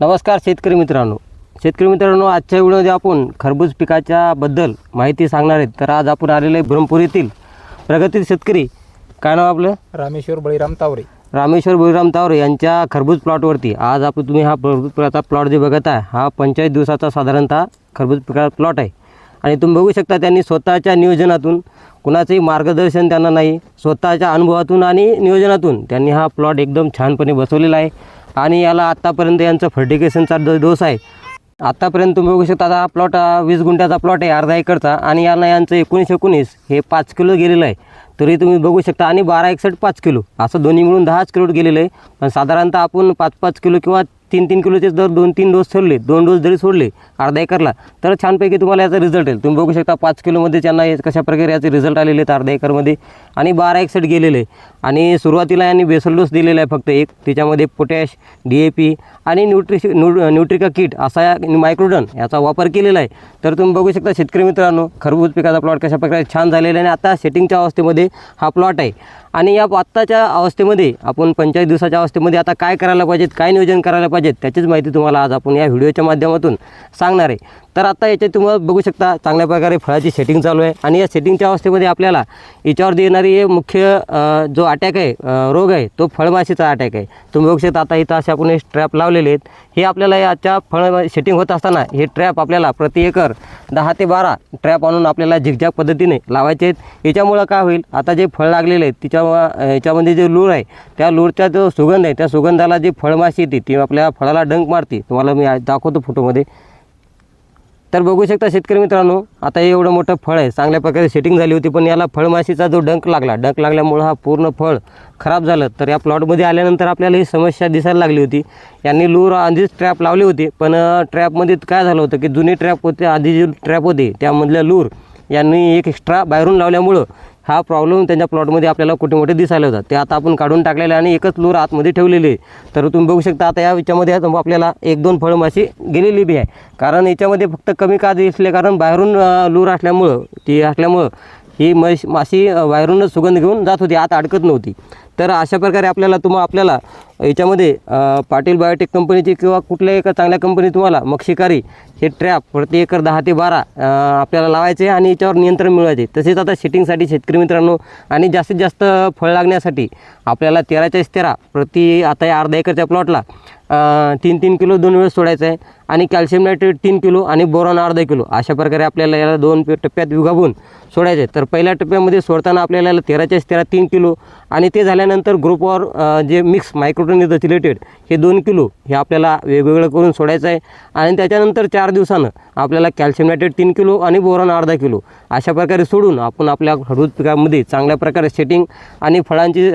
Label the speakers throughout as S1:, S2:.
S1: नमस्कार शेतकरी मित्रांनो. शेतकरी मित्रांनो आजच्या व्हिडिओमध्ये आपण खरबूज पिकाच्या बद्दल माहिती सांगणार आहेत तर आज आपण आलेले आहे ब्रह्मपूर येथील प्रगतील शेतकरी. काय नाव आपलं?
S2: रामेश्वर बळीराम तावरे.
S1: रामेश्वर बळीराम तावरे यांच्या खरबूज प्लॉटवरती. आज आपण तुम्ही हा खरबूज पिकाचा प्लॉट जे बघत आहे हा पंचाळीस दिवसाचा साधारणतः खरबूज पिकाचा प्लॉट आहे. आणि तुम्ही बघू शकता त्यांनी स्वतःच्या नियोजनातून कुणाचंही मार्गदर्शन त्यांना नाही. स्वतःच्या अनुभवातून आणि नियोजनातून त्यांनी हा प्लॉट एकदम छानपणे बसवलेला आहे. आणि याला आत्तापर्यंत यांचं फर्टिकेशनचा जो डोस आहे. आत्तापर्यंत तुम्ही बघू शकता आता हा प्लॉट वीस गुंठ्याचा प्लॉट आहे अर्धा एकरचा. आणि यांना यांचं एकोणीस एकोणीस हे पाच किलो गेलेलं आहे. तरी तुम्ही बघू शकता आणि बारा एकसष्ट पाच किलो. असं दोन्ही मिळून दहाच किलो गेलेलं आहे. पण साधारणतः आपण पाच पाच किलो किंवा तीन तीन किलोचे जर दोन तीन डोस सोडले दोन डोस जरी सोडले अर्धा एकरला तर छानपैकी तुम्हाला याचा रिझल्ट येईल. तुम्ही बघू शकता पाच किलोमध्ये त्यांना कशा प्रकारे याचे रिझल्ट आलेले आहेत अर्धा एकरमध्ये. आणि बारा एक सेट गेलेले. आहे. आणि सुरुवातीला यांनी बेसल डोस दिलेला आहे फक्त एक. त्याच्यामध्ये पोटॅश डी ए पी आणि न्यूट्रिश न्यू न्यूट्रिका किट असा या मायक्रोडन याचा वापर केलेला आहे. तर तुम्ही बघू शकता शेतकरी मित्रांनो खरबूज पिकाचा प्लॉट कशा प्रकारे छान झालेला आहे. आणि आता सेटिंगच्या अवस्थेमध्ये हा प्लॉट आहे. आणि या आत्ताच्या अवस्थेमध्ये आपण पंचायत दिवसाच्या अवस्थेमध्ये आता काय करायला पाहिजेत काय नियोजन करायला पाहिजेत त्याचीच माहिती तुम्हाला आज आपण या व्हिडिओच्या माध्यमातून सांगणार आहे. तर आता याच्यात तुम्हाला बघू शकता चांगल्या प्रकारे फळाची सेटिंग चालू आहे. आणि या सेटिंगच्या अवस्थेमध्ये आपल्याला याच्यावरती येणारी हे मुख्य जो अटॅक आहे रोग आहे तो फळमाशीचा अटॅक आहे. तुम्ही बघू शकता आता इथं असे आपण हे ट्रॅप लावलेले आहेत. हे आपल्याला याच्या फळ सेटिंग होत असताना हे ट्रॅप आपल्याला प्रति एकर दहा ते बारा ट्रॅप आणून आपल्याला झिकझॅक पद्धतीने लावायचे आहेत. याच्यामुळं काय होईल आता जे फळ लागलेले आहेत तिच्या याच्यामध्ये जे लूर आहे त्या लूरचा जो सुगंध आहे त्या सुगंधाला जी फळमाशी येते ती आपल्या फळाला डंक मारते. तुम्हाला मी दाखवतो फोटोमध्ये तर बघू शकता शेतकरी मित्रांनो आता हे एवढं मोठं फळ आहे. चांगल्या प्रकारे सेटिंग झाली होती पण याला फळमाशीचा जो डंक लागला डंक लागल्यामुळं हा पूर्ण फळ खराब झालं. तर या प्लॉटमध्ये आल्यानंतर आपल्याला ही समस्या दिसायला लागली होती. यांनी लूर आधीच ट्रॅप लावली होती पण ट्रॅपमध्ये काय झालं होतं की जुनी ट्रॅप होते आधी जी ट्रॅप होती त्यामधल्या लूर यांनी एक एक्स्ट्रा बाहेरून लावल्यामुळं हा प्रॉब्लेम त्यांच्या प्लॉटमध्ये आपल्याला कुठे मोठे दिसायला होता ते आता आपण काढून टाकलेले आणि एकच लूर आतमध्ये ठेवलेली आहे. तर तुम्ही बघू शकता आता या याच्यामध्ये आपल्याला एक दोन फळमाशी गेलेली बी आहे. कारण याच्यामध्ये फक्त कमी का दिसले? कारण बाहेरून लूर असल्यामुळं ती असल्यामुळं ही मश माशी बाहेरूनच सुगंध घेऊन जात होती. आत अडकत नव्हती. तर अशा प्रकारे आपल्याला तुम्हा आपल्याला याच्यामध्ये पाटील बायोटेक कंपनीची किंवा कुठल्याही एका चांगल्या कंपनी तुम्हाला मक्षिकारी हे ट्रॅप प्रति एकर दहा ते बारा आपल्याला लावायचे आणि याच्यावर नियंत्रण मिळवायचे. तसेच आता शेटिंगसाठी शेतकरी मित्रांनो आणि जास्तीत जास्त फळ लागण्यासाठी आपल्याला तेराच्या तेरा प्रति आता या अर्धा एकरच्या प्लॉटला तीन तीन किलो दोन वेळेस सोडायचं आहे. आणि कॅल्शियम नायट्रेट तीन किलो आणि बोरॉन अर्धा किलो. अशा प्रकारे आपल्याला याला दोन टप्प्यात विभागून सोडायचे आहे. तर पहिल्या टप्प्यामध्ये सोडताना आपल्याला याला तेराच्या तेरा तीन किलो आणि ते झाल्यानंतर ग्रुपवर जे मिक्स मायक्रोटन इज रिलेटेड हे दोन किलो हे आपल्याला वेगवेगळं करून सोडायचं आहे. आणि त्याच्यानंतर चार दिवसानं आपल्याला कॅल्शियम नायट्रेट तीन किलो आणि बोरॉन अर्धा किलो अशा प्रकारे सोडून आपण आपल्या हळूद पिकामध्ये चांगल्या प्रकारे सेटिंग आणि फळांची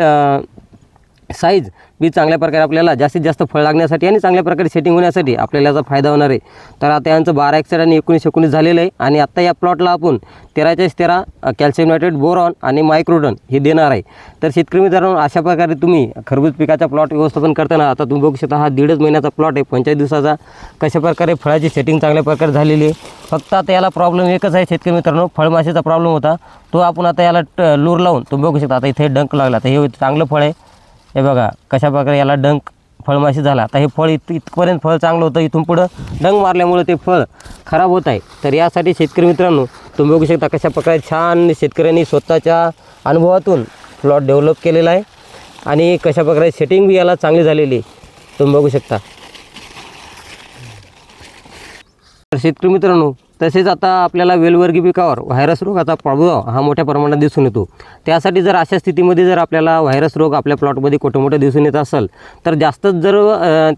S1: साईज बी चांगल्या प्रकारे आपल्याला जास्तीत जास्त फळ लागण्यासाठी आणि चांगल्या प्रकारे सेटिंग होण्यासाठी आपल्याला याचा फायदा होणार आहे. तर आता यांचं बारा एकसठ आणि एकोणीस एकोणीस झालेलं आहे आणि आत्ता या प्लॉटला आपण तेराच्याच तेरा कॅल्शियम नायट्रेट बोरॉन आणि मायक्रोडन हे देणार आहे. तर शेतकरी मित्रांनो अशा प्रकारे तुम्ही खरबूज पिकाचा प्लॉट व्यवस्थापन करताना आता तुम्ही बघू शकता हा दीडच महिन्याचा प्लॉट आहे पंचाळीस दिवसाचा. कशा प्रकारे फळाची सेटिंग चांगल्या प्रकारे झालेली आहे. फक्त आता याला प्रॉब्लेम एकच आहे शेतकरी मित्रांनो फळमाशीचा प्रॉब्लेम होता. तो आपण आता याला ट- लूर लावून तुम्ही बघू शकता आता इथे डंक लागला तर हे चांगलं फळ आहे. हे बघा कशा प्रकारे याला डंक फळमाशी झाला. आता हे फळ इत इथपर्यंत फळ चांगलं होतं इथून पुढं डंक मारल्यामुळे ते फळ खराब होत आहे. तर यासाठी शेतकरी मित्रांनो तुम्ही बघू शकता कशा प्रकारे छान शेतकऱ्यांनी स्वतःच्या अनुभवातून प्लॉट डेव्हलप केलेला आहे आणि कशा प्रकारे सेटिंग बी याला चांगली झालेली आहे. तुम्ही बघू शकता. तर शेतकरी मित्रांनो तसेच आता आपल्याला वेलवर्गी पिकावर व्हायरस रोगाचा प्रादुर्भाव हा मोठ्या प्रमाणात दिसून येतो. त्यासाठी जर अशा स्थितीमध्ये जर आपल्याला व्हायरस रोग आपल्या प्लॉटमध्ये कुठे मोठं दिसून येत असेल तर जास्तच जर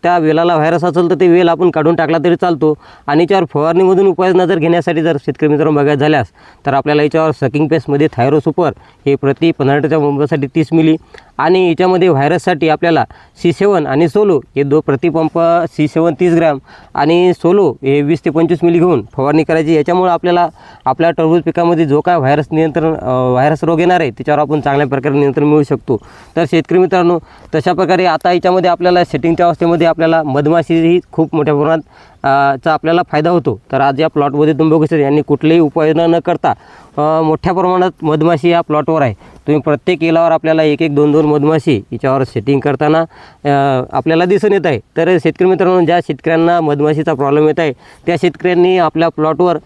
S1: त्या वेलाला व्हायरस असेल तर ते वेल आपण काढून टाकला तरी चालतो. आणि याच्यावर फवारणीमधून उपाययोजना जर घेण्यासाठी जर शेतकरी मित्रांनो बघायला झाल्यास तर आपल्याला याच्यावर सकिंग पेस्टमध्ये थायरो सुपर हे प्रति पंधरा लिटरच्या पंपासाठी तीस मिली आणि याच्यामध्ये व्हायरससाठी आपल्याला सी सेवन आणि सोलो हे दो प्रतिपंप सी सेवन तीस ग्रॅम आणि सोलो हे वीस ते पंचवीस मिली घेऊन फवारणी करायची याच्यामुळे आपल्याला आपल्या टरबूज पिकामध्ये जो काय व्हायरस नियंत्रण व्हायरस रोग येणार आहे त्याच्यावर आपण चांगल्या प्रकारे नियंत्रण मिळू शकतो. तर शेतकरी मित्रांनो तशा प्रकारे आता याच्यामध्ये आपल्याला सेटिंगच्या अवस्थेमध्ये आपल्याला मधमाशी ही खूप मोठ्या प्रमाणात चा आपल्याला फायदा होतो. तर आज या प्लॉटमध्ये तुम्ही बघू यांनी कुठलीही उपाययोजना न करता मोठ्या प्रमाणात मधमाशी या प्लॉटवर आहे. तुम्ही प्रत्येक केलावर आपल्याला एक एक दोन दोन मधमाशी याच्यावर सेटिंग करताना आपल्याला दिसून येत आहे. तर शेतकरी मित्रांनो ज्या शेतकऱ्यांना मधमाशीचा प्रॉब्लेम येत आहे त्या शेतकऱ्यांनी आपल्या प्लॉटवर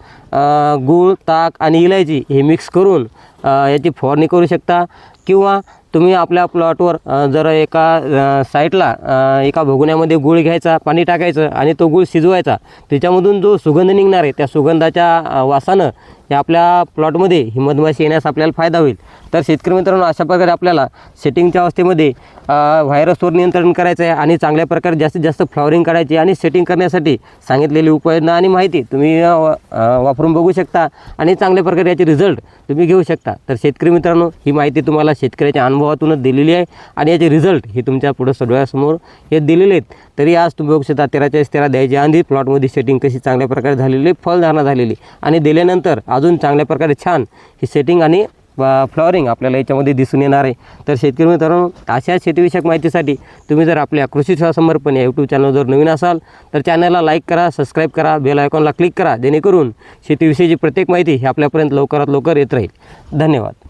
S1: गूळ ताक आणि इलायची हे मिक्स करून याची फवारणी करू शकता किंवा तुम्ही आपल्या प्लॉटवर जर एका साईटला साईडला एका भगोन्यामध्ये गूळ घ्यायचा पाणी टाकायचं आणि तो गूळ शिजवायचा त्याच्यामधून जो सुगंध निघणार आहे त्या सुगंधाच्या वासानं हे आपल्या प्लॉटमध्ये ही मधमाशी येण्यास आपल्याला फायदा होईल. तर शेतकरी मित्रांनो अशा प्रकारे आपल्याला सेटिंगच्या अवस्थेमध्ये व्हायरसवर नियंत्रण करायचं आहे आणि चांगल्या प्रकारे जास्तीत जास्त फ्लॉवरिंग करायची आणि सेटिंग करण्यासाठी सांगितलेली उपाययोजना आणि माहिती तुम्ही व- वापरून बघू शकता आणि चांगल्या प्रकारे याचे रिझल्ट तुम्ही घेऊ शकता. तर शेतकरी मित्रांनो ही माहिती तुम्हाला शेतकऱ्याच्या अनुभवातूनच दिलेली आहे आणि याचे रिझल्ट हे तुमच्या पुढं सगळ्यासमोर हे दिलेले आहेत. तरी आज तुम्ही बघू शकता तेराच्या तेरा द्यायची आधी प्लॉटमध्ये सेटिंग कशी चांगल्या प्रकारे झालेली फलधारणा झालेली. आणि दिल्यानंतर अजून चांगल्या प्रकारे छान ही सेटिंग आणि फ्लॉवरिंग आपल्याला याच्यामध्ये दिसून येणार आहे. तर शेतकरी मित्रांनो अशा शेतीविषयक माहितीसाठी तुम्ही जर आपल्या कृषी सेवा समर्पण या यूट्यूब चॅनल जर नवीन असाल तर चॅनलला लाईक करा सबस्क्राईब करा बेल आयकॉनला क्लिक करा जेणेकरून शेतीविषयीची प्रत्येक माहिती ही आपल्यापर्यंत लवकरात लवकर येत राहील. धन्यवाद.